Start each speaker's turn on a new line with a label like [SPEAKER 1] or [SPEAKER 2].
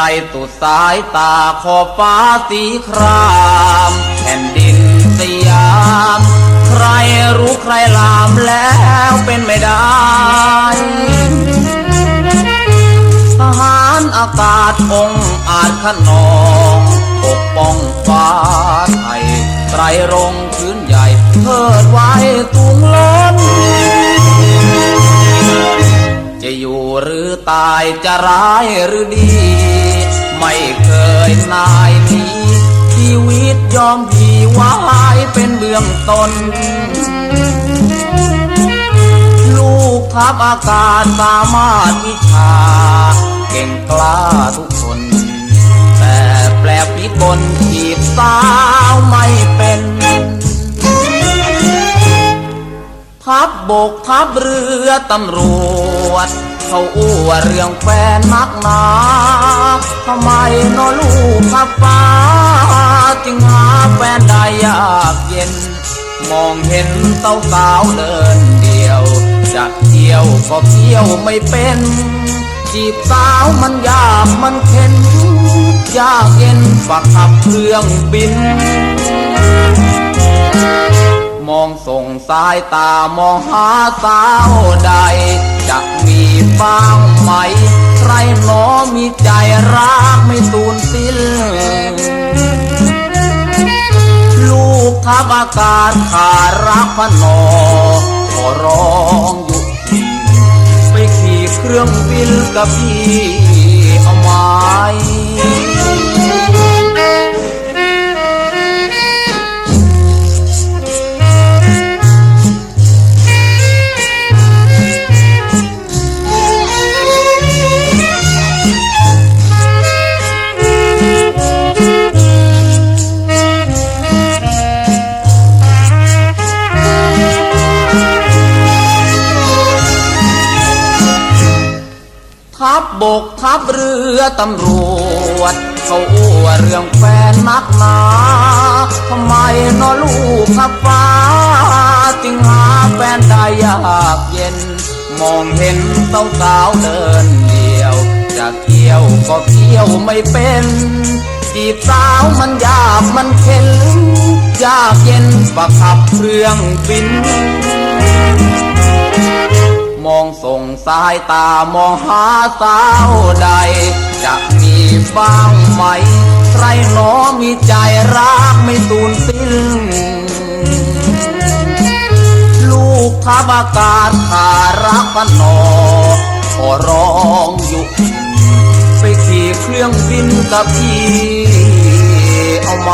[SPEAKER 1] ลตุดสายตาขอบฟ้าสีครามแผ่นดินสยาม ใครรู้ใครลามแล้วเป็นไม่ได้ทหารอากาศองค์อาจขนองปกป้องฟ้าไทยไตรรงพื้นใหญ่เทิดไว้ตุงล้นจะอยู่หรือตายจะร้ายหรือดี ไม่เคยนายนี้ ชีวิตยอมพี่ไว้เป็นเบื้องต้น ลูกทัพอากาศสามารถวิชา เก่งกล้าทุกคน แต่แปลพิกลจีบสาวไม่เป็นทัพบบกทัพเรือตำรว จเขาอ้วเรื่องแฟนนักหนาทำไมนอลูกขับฟ้าจึงหาแฟนได้ยากเย็น มองเห็นเต้าสาวเดินเดียว จะเที่ยวก็เที่ยวไม่เป็น จีบสาวมันยากมันเข็นยากเย็นฝากขับเครื่องบิน มองส่งสายตามองหาสาวใด จะมีบ้างไหม ใครหนอมีใจรักไม่สูญสิ้น ลูกทัพอากาศขาดรักพนอขอร้องอยู่ที่ไปขี่เครื่องบินกับพี่เอาไหม บบกทัพเรือตำรวจ เขาอ้วเรื่องแฟนนักหนาทำไมนอลูกขับฟ้าจึงหาแฟนได้ยากเย็น มองเห็นสาวสาวๆเดินเดียว จะเที่ยวก็เที่ยวไม่เป็นจีบสาวมันยากมันเข็นยากเย็นประขับเครื่องบิน มองส่งสายตามองหาสาวใด จะมีบ้างไหม ใครหนอมีใจรักไม่สูญสิ้น ลูกทัพอากาศขารักพนอขอร้องอยู่ ไปขี่เครื่องบินกับพี่เอาไหม